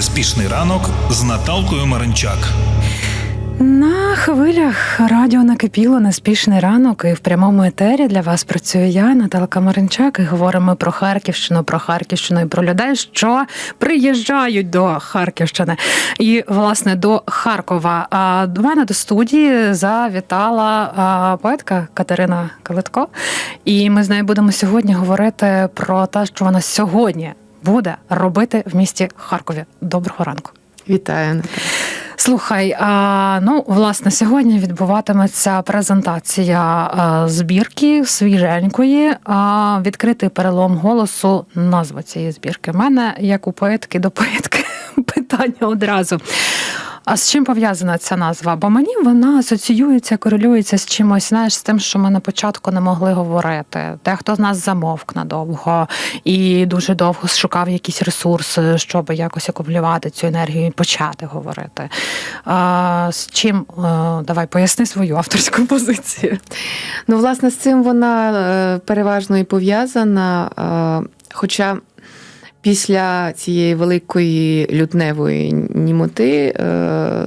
Неспішний ранок з Наталкою Маринчак. На хвилях радіо накипіло неспішний ранок, і в прямому етері для вас працюю я, Наталка Маринчак, і говоримо про Харківщину, про Харківщину і про людей, що приїжджають до Харківщини. І власне до Харкова. А до мене до студії завітала поетка Катерина Калитко. І ми з нею будемо сьогодні говорити про те, що вона сьогодні буде робити в місті Харкові. Доброго ранку. Вітаю. Слухай, ну власне сьогодні відбуватиметься презентація збірки свіженької. Відкритий перелом голосу. Назва цієї збірки. У мене як у поетки до поетки питання одразу. А з чим пов'язана ця назва? Бо мені вона асоціюється, корелюється з чимось, знаєш, з тим, що ми на початку не могли говорити. Дехто з нас замовк надовго і дуже довго шукав якісь ресурси, щоб якось акумулювати цю енергію і почати говорити. А, з чим е, давай поясни свою авторську позицію. Ну, власне, з цим вона е, переважно і пов'язана. е, Хоча після цієї великої лютневої німоти е,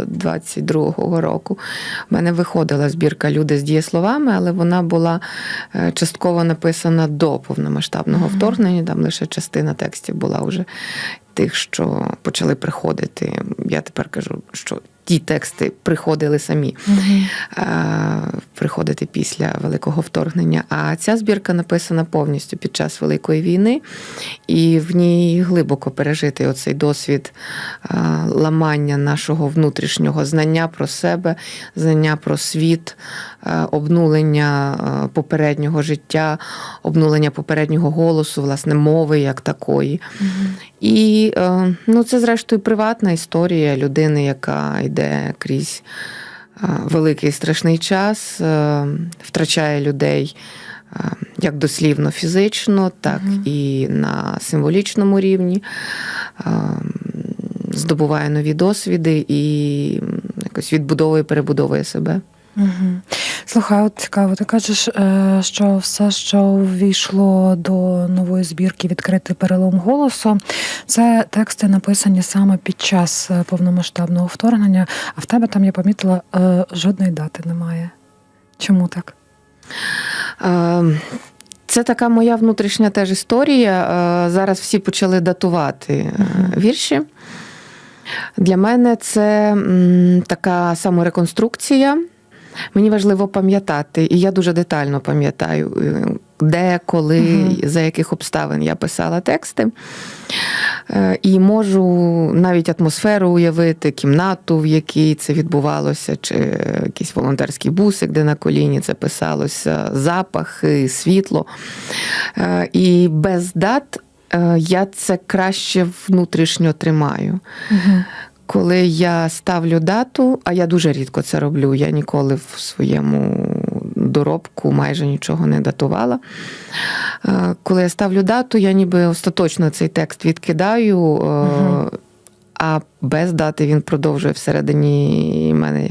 22-го року в мене виходила збірка Люди з дієсловами, але вона була е, частково написана до повномасштабного вторгнення. Там лише частина текстів була вже тих, що почали приходити. Я тепер кажу, що ті тексти приходили самі. е, приходити після великого вторгнення. А ця збірка написана повністю під час Великої війни, і в ній глибоко пережитий оцей досвід е, ламання нашого внутрішнього знання про себе, знання про світ, е, обнулення попереднього життя, обнулення попереднього голосу, власне, мови як такої. І е, ну, це, зрештою, приватна історія людини, яка йде крізь е, великий страшний час, е, втрачає людей як дослівно фізично, так Мгм. і на символічному рівні. Здобуває нові досвіди і якось відбудовує, перебудовує себе. Угу. Слухай, от цікаво, ти кажеш, е, що все, що ввійшло до нової збірки відкритий перелом голосу, це тексти написані саме під час е, повномасштабного вторгнення, а в тебе там я помітила, е, жодної дати немає. Чому так? Це така моя внутрішня теж історія. Зараз всі почали датувати вірші. Для мене це така самореконструкція. Мені важливо пам'ятати, і я дуже детально пам'ятаю, е, де, коли, Мгм. за яких обставин я писала тексти. Е, І можу навіть атмосферу уявити, кімнату, в якій це відбувалося, чи якийсь волонтерський бусик, де на коліні це писалося, запахи, світло. Е, І без дат я це краще внутрішньо тримаю. Угу. Коли я ставлю дату, а я дуже рідко це роблю, я ніколи в своєму доробку майже нічого не датувала. Е, Коли я ставлю дату, я ніби остаточно цей текст відкидаю, е, а без дати він продовжує всередині мене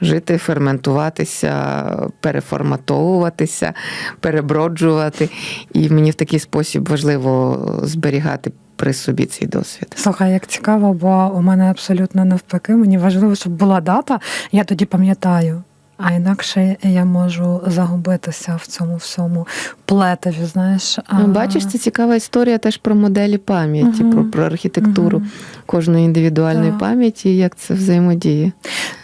жити, ферментуватися, переформатовуватися, переброджувати. І мені в такий спосіб важливо зберігати при собі цей досвід. Слухай, як цікаво, бо у мене абсолютно навпаки. Мені важливо, щоб була дата, я тоді пам'ятаю. А інакше я можу загубитися в цьому всьому плетеві, знаєш. А... Ну, Бачиш, це цікава історія теж про моделі пам'яті, Мгм. про, про архітектуру Мгм. кожної індивідуальної Так. пам'яті, як це взаємодіє.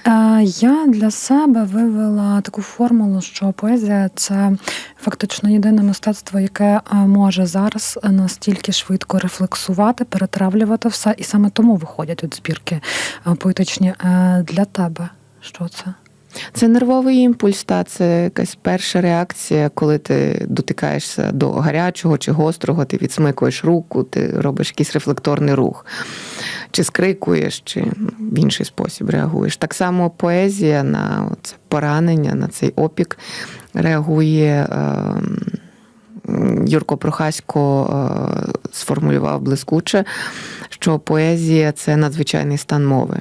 Е, Я для себе вивела таку формулу, що поезія це фактично єдине мистецтво, яке е, може зараз настільки швидко рефлексувати, перетравлювати все, і саме тому виходять от збірки е, поетичні для тебе. Що це? Це нервовий імпульс, та це якась перша реакція, коли ти дотикаєшся до гарячого чи гострого, ти відсмикуєш руку, ти робиш якийсь рефлекторний рух, чи скрикуєш, чи в інший спосіб реагуєш. Так само поезія на це поранення, на цей опік реагує. ем, Юрко Прохасько е, сформулював блискуче, що поезія це надзвичайний стан мови.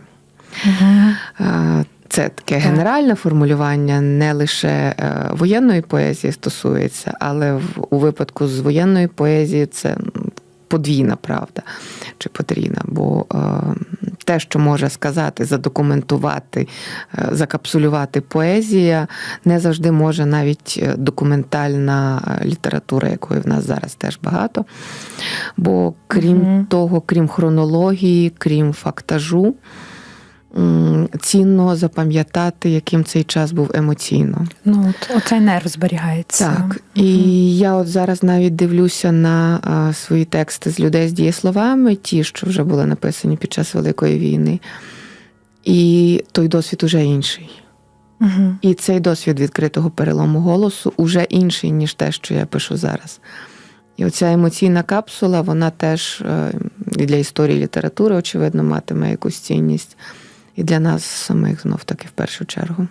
Е, Це таке Так. генеральне формулювання не лише е, воєнної поезії стосується, але в- у випадку з воєнної поезії це подвійна правда чи потрійна. Бо е, те, що може сказати, задокументувати, е, закапсулювати поезія, не завжди може навіть документальна література, якої в нас зараз теж багато. Бо крім Мгм. того, крім хронології, крім фактажу, цінно запам'ятати, яким цей час був емоційно. Ну, от, оцей нерв зберігається. Так, і я от зараз навіть дивлюся на а, свої тексти з людей з дієсловами, ті, що вже були написані під час Великої війни. І той досвід уже інший. Угу. І цей досвід відкритого перелому голосу уже інший, ніж те, що я пишу зараз. І оця емоційна капсула, вона теж е, для історії літератури, очевидно, матиме якусь цінність. І для нас самих знов таки в першу чергу.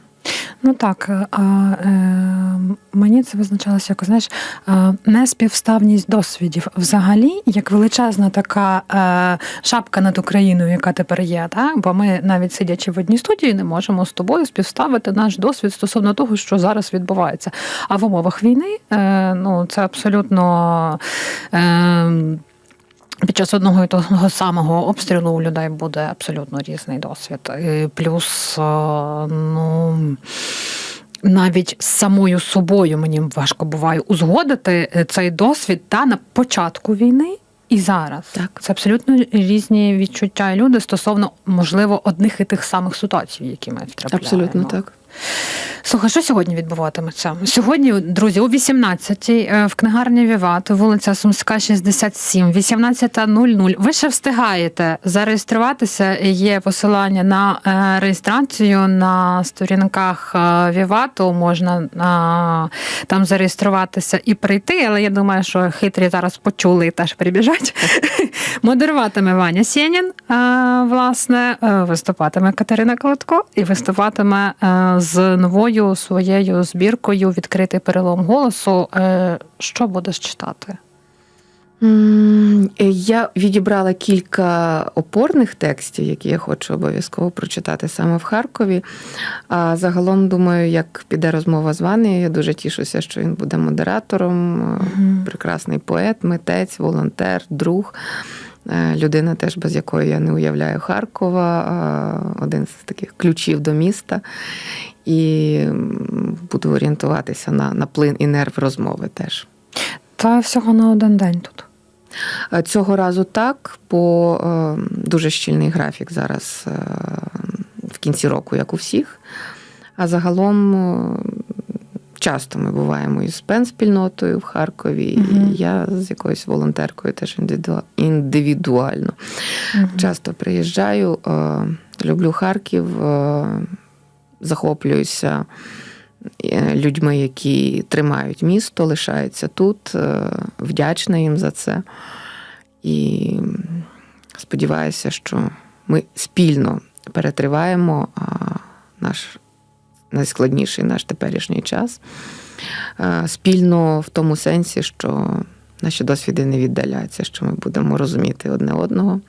Ну так, а е, мені це визначалося як, знаєш, е, неспівставність досвідів взагалі, як величезна така е, шапка над Україною, яка тепер є. Так? Бо ми навіть сидячи в одній студії, не можемо з тобою співставити наш досвід стосовно того, що зараз відбувається. А в умовах війни е, ну, це абсолютно. Е, під час одного і того самого обстрілу у людей буде абсолютно різний досвід. І плюс, е, ну. Навіть з самою собою мені важко буває узгодити е, цей досвід та на початку війни і зараз. Так. Це абсолютно різні відчуття і люди стосовно, можливо, одних і тих самих ситуацій, які ми втрапляємо. Абсолютно так. Слухай, що сьогодні відбуватиметься? Сьогодні, друзі, о 18-й е, в книгарні Віват, вулиця Сумська, 67, 18.00. Ви ще встигаєте зареєструватися. Є посилання на е, реєстрацію на сторінках е, Вівату. Можна там зареєструватися і прийти. Але я думаю, що хитрі зараз почули і теж прибіжать. Модеруватиме Ваня Сєнін, власне, е, виступатиме Катерина Колодко і виступатиме е, з новою своєю збіркою Відкритий перелом голосу. Е, Що будеш читати? Е, Я відібрала кілька опорних текстів, які я хочу обов'язково прочитати саме в Харкові. А загалом думаю, як піде розмова з Ванею, я дуже тішуся, що він буде модератором. Мгм. Прекрасний поет, митець, волонтер, друг. Е, Людина, теж без якої я не уявляю Харкова, один з таких ключів до міста. І буду орієнтуватися на, на плин і нерв розмови теж. Та всього на один день тут. Е, Цього разу так, бо е, дуже щільний графік зараз е, в кінці року, як у всіх. А загалом часто ми буваємо із пенспільнотою в Харкові, Мгм. і я з якоюсь волонтеркою теж індивідуально. Мгм. Часто приїжджаю, люблю Харків, захоплююся людьми, які тримають місто, лишаються тут. е, Вдячна їм за це. І сподіваюся, що ми спільно перетриваємо наш найскладніший наш теперішній час. Е, Спільно в тому сенсі, що наші досвіди не віддаляються, що ми будемо розуміти одне одного.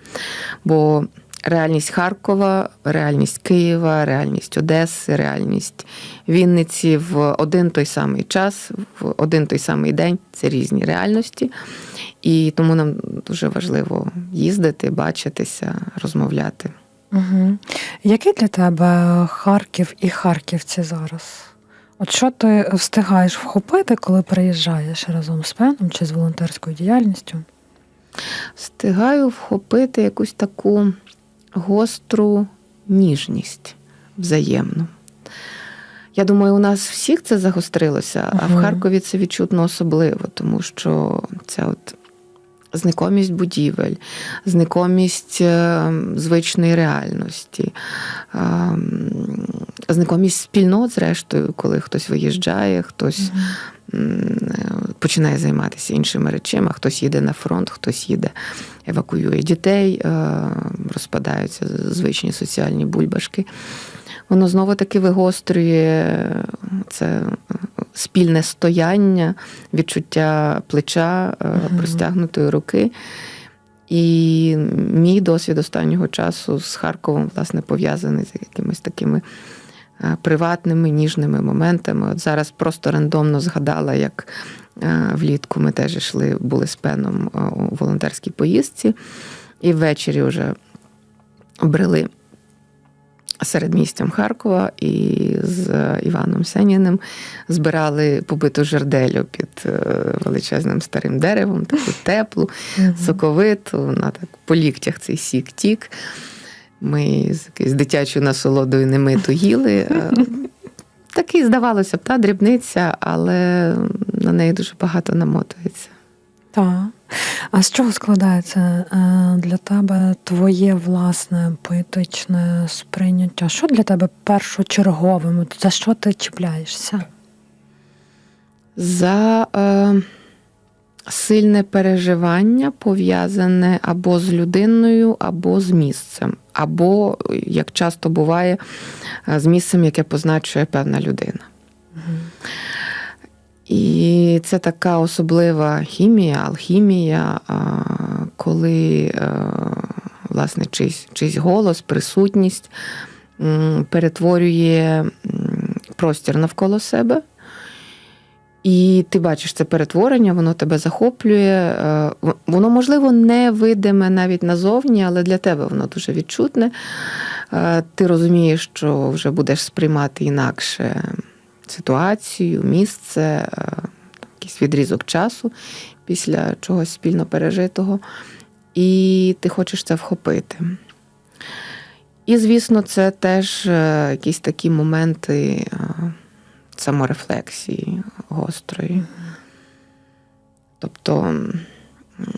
Бо реальність Харкова, реальність Києва, реальність Одеси, реальність Вінниці в один той самий час, в один той самий день це різні реальності. І тому нам дуже важливо їздити, бачитися, розмовляти. Угу. Який для тебе Харків і Харківці зараз? От що ти встигаєш вхопити, коли приїжджаєш разом з пеном чи з волонтерською діяльністю? Встигаю вхопити якусь таку гостру ніжність взаємну. Я думаю, у нас всіх це загострилося, а в Харкові це відчутно особливо, тому що це от знакомість будівель, знакомість е, звичної реальності, е, знакомість спільнот, зрештою, коли хтось виїжджає, хтось е, починає займатися іншими речами, хтось їде на фронт, хтось їде, евакуює дітей, е, розпадаються звичні соціальні бульбашки. Воно знову таки вигострює це спільне стояння, відчуття плеча, е, простягнутої руки. І мій досвід останнього часу з Харковом, власне, пов'язаний з якимись такими е, приватними, ніжними моментами. От зараз просто рандомно згадала, як Е, Влітку ми теж йшли, були з пеном е, у волонтерській поїздці, і ввечері вже брели серед містям Харкова і з Іваном Сеніним збирали побиту жерделю під е, величезним старим деревом, таку теплу, соковиту, вона так по ліктях цей сік тік. Ми з якоюсь дитячою насолодою немиту їли. Е, Такий, здавалося б, та дрібниця, але на неї дуже багато намотується. Так. А з чого складається е, для тебе твоє власне поетичне сприйняття? Що для тебе першочерговим? За що ти чіпляєшся? За е, сильне переживання пов'язане або з людиною, або з місцем, або, як часто буває, е, з місцем, яке позначує певна людина. І це така особлива хімія, алхімія, а, коли е, власне чийсь, чийсь голос, присутність перетворює простір навколо себе. І ти бачиш це перетворення, воно тебе захоплює. Е, Воно, можливо, не видиме навіть назовні, але для тебе воно дуже відчутне. Е, Ти розумієш, що вже будеш сприймати інакше ситуацію, місце, е, якийсь відрізок часу після чогось спільно пережитого, і ти хочеш це вхопити. І, звісно, це теж якісь такі моменти саморефлексії гострої. Тобто,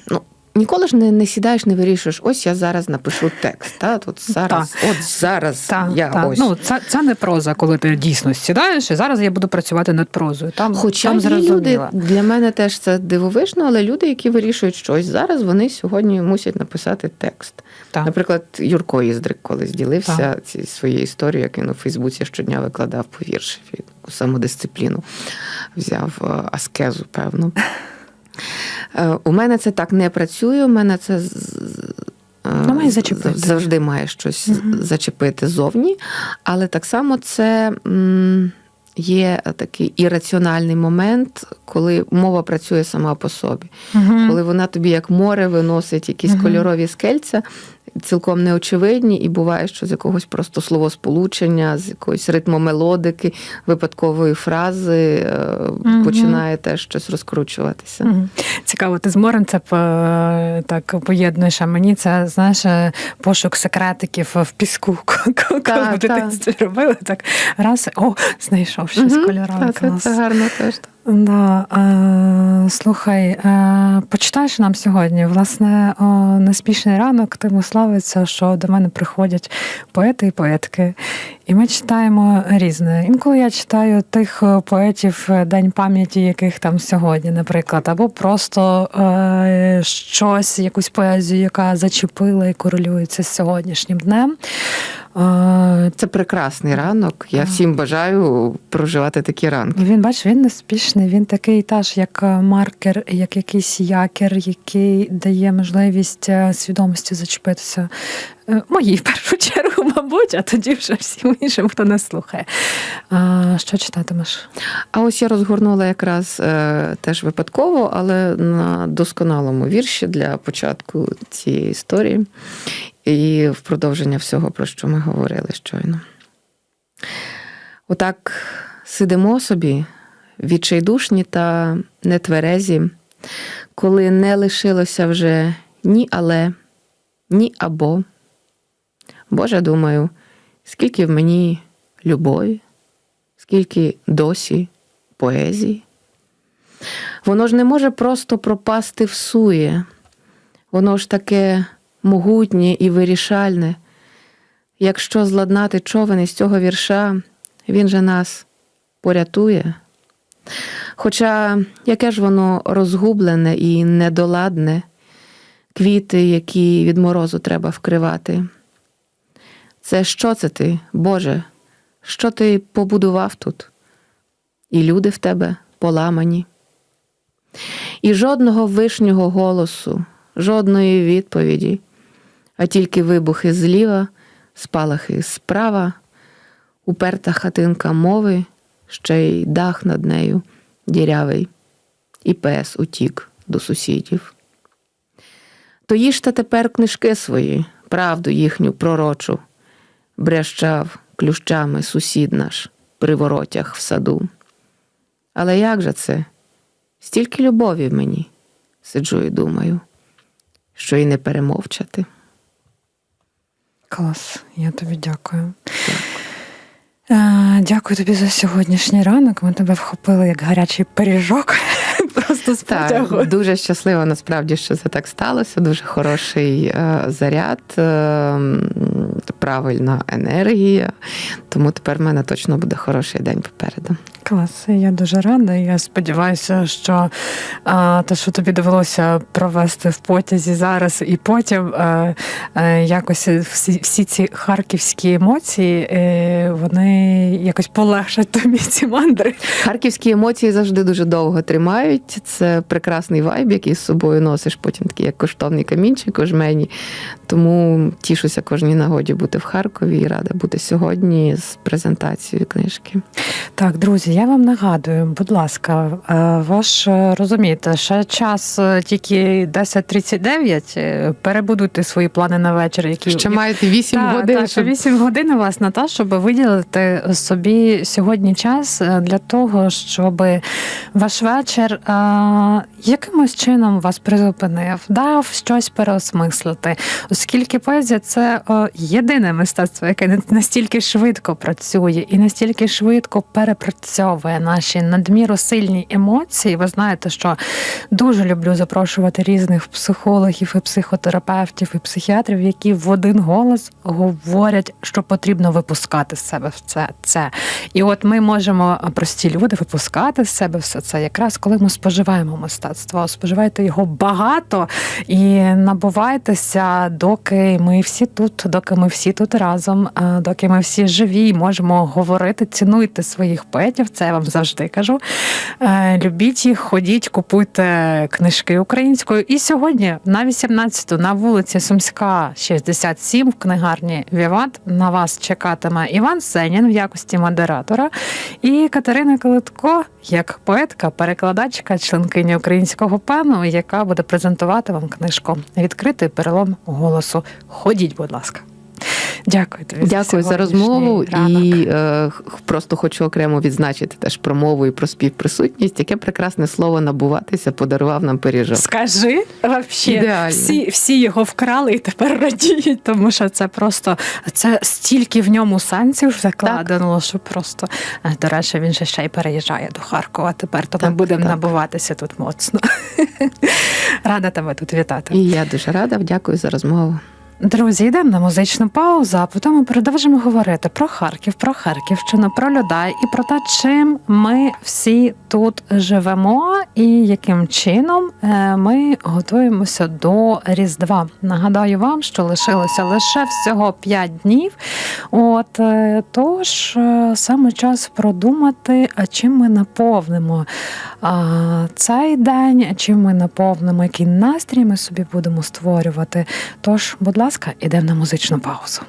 ну, ніколи ж не, не сідаєш, не вирішуєш, ось я зараз напишу текст. Та? От зараз, от зараз Так, я так. ось. Ну, це, це не проза, коли ти дійсно сідаєш, і зараз я буду працювати над прозою. Там, Хоча там є люди, для мене теж це дивовижно, але люди, які вирішують щось зараз, вони сьогодні мусять написати текст. Так. Наприклад, Юрко Іздрик колись ділився Так. ці своєю історією, як він у Фейсбуці щодня викладав по вірші, самодисципліну взяв е, аскезу, певну. Е, У мене це так не працює. У мене це е, Ну, має зачепити. завжди має щось угу. зачепити зовні, але так само це. Є такий ірраціональний момент, коли мова працює сама по собі, Мгм. коли вона тобі як море виносить якісь Мгм. кольорові скельця, цілком неочевидні, і буває, що з якогось просто словосполучення, з якоїсь ритмомелодики, випадкової фрази Мгм. починає теж щось розкручуватися. Мгм. Цікаво, ти з Моренцеп е, так поєднуєш, а мені це знаєш е, пошук секретиків в піску. Коли Так, в дитинстві робили, так раз о, знайшов щось Мгм. кольорове. Це, це гарно теж. Да, е, слухай, е, почитаєш нам сьогодні. Власне, о, неспішний ранок тим славиться, що до мене приходять поети і поетки. І ми читаємо різне. Інколи я читаю тих е, поетів, е, День пам'яті, яких там сьогодні, наприклад, або просто е, щось, якусь поезію, яка зачепила і корелюється з сьогоднішнім днем. Е, Це прекрасний ранок. Я всім бажаю проживати такі ранки. Він, бач, він неспішний, він такий теж, як маркер, як якийсь якір, який дає можливість свідомості зачепитися. Е, Моїй в першу чергу, мабуть, а тоді вже всім іншим, хто нас слухає. А, що читатимеш? А ось я розгорнула якраз е, теж випадково, але на досконалому вірші для початку цієї історії і в продовження всього, про що ми говорили щойно. Отак сидимо собі, відчайдушні та нетверезі, коли не лишилося вже ні але, ні або. Боже, думаю, скільки в мені любові, скільки досі поезії. Воно ж не може просто пропасти в сує, воно ж таке могутнє і вирішальне. Якщо зладнати човен із цього вірша, він же нас порятує. Хоча яке ж воно розгублене і недоладне, квіти, які від морозу треба вкривати. Це що це ти, Боже? Що ти побудував тут? І люди в тебе поламані. І жодного вишнього голосу, жодної відповіді, а тільки вибухи зліва, спалахи справа, уперта хатинка мови, ще й дах над нею дірявий. і пес утік до сусідів. То їжте тепер книжки свої, правду їхню пророчу, брящав клющами сусід наш при воротях в саду. Але як же це? Стільки любові в мені, сиджу і думаю, що й не перемовчати. Клас, я тобі дякую. Е, Дякую тобі за сьогоднішній ранок. Ми тебе вхопили як гарячий пиріжок. Просто з. Так, дуже щаслива насправді, що це так сталося. Дуже хороший е, заряд, е, м, правильна енергія. Тому тепер в мене точно буде хороший день попереду. Клас, я дуже рада. Я сподіваюся, що а, те, що тобі довелося провести в потязі зараз і потім, а, а, якось всі, всі ці харківські емоції, е, вони якось полегшать тобі ці мандри. Харківські емоції завжди дуже довго тримають. Це прекрасний вайб, який з собою носиш, потім такий як коштовний камінчик у жмені. Тому тішуся кожній нагоді бути в Харкові і рада бути сьогодні з презентацією книжки. Так, друзі, я вам нагадую, будь ласка, е, ви ж е, розумієте, ще час е, тільки 10.39, е, перебудуйте свої плани на вечір, які Ще маєте 8 Так, годин. Так, щоб 8 годин у вас на те, щоб виділити собі сьогодні час для того, щоб ваш вечір а, якимось чином вас призупинив, дав щось переосмислити. Оскільки поезія це о, єдине мистецтво, яке настільки швидко працює і настільки швидко перепрацьовує наші надміру сильні емоції. Ви знаєте, що дуже люблю запрошувати різних психологів і психотерапевтів і психіатрів, які в один голос говорять, що потрібно випускати з себе все це. І от ми можемо прості люди випускати з себе все це, якраз коли ми споживаємо мистецтво. Споживайте його багато і набувайтеся, доки ми всі тут, доки ми всі тут разом, доки ми всі живі, можемо говорити, цінуйте своїх поетів. Це я вам завжди кажу. Е, Любіть їх, ходіть, купуйте книжки українською. І сьогодні, на 18-ту, на вулиці Сумська, 67, в книгарні Віват, на вас чекатиме Іван Сенін в якості модератора і Катерина Калитко як поетка, перекладачка, членкиня українського пену, яка буде презентувати вам книжку Відкритий перелом голосу. Ходіть, будь ласка. Дякую тобі. Дякую за сьогоднішній розмову ранок. і е, просто хочу окремо відзначити теж про мову і про співприсутність. Яке прекрасне слово набуватися подарував нам пиріжок. Скажи вообще, всі, всі його вкрали і тепер радіють, тому що це просто це стільки в ньому сенсів закладено, що просто Е, до речі, він же ще й переїжджає до Харкова. Тепер то ми будемо так. набуватися тут моцно. Рада тебе тут вітати. І я дуже рада. Дякую за розмову. Друзі, йдемо на музичну паузу, а потім ми продовжимо говорити про Харків, про Харківщину, про людей і про те, чим ми всі тут живемо, і яким чином е, ми готуємося до Різдва. Нагадаю вам, що лишилося лише всього 5 днів. От е, тож е, саме час продумати, а чим ми наповнимо цей день, чим ми наповнимо, який настрій ми собі будемо створювати. Тож, будь ласка, ідемо на музичну паузу.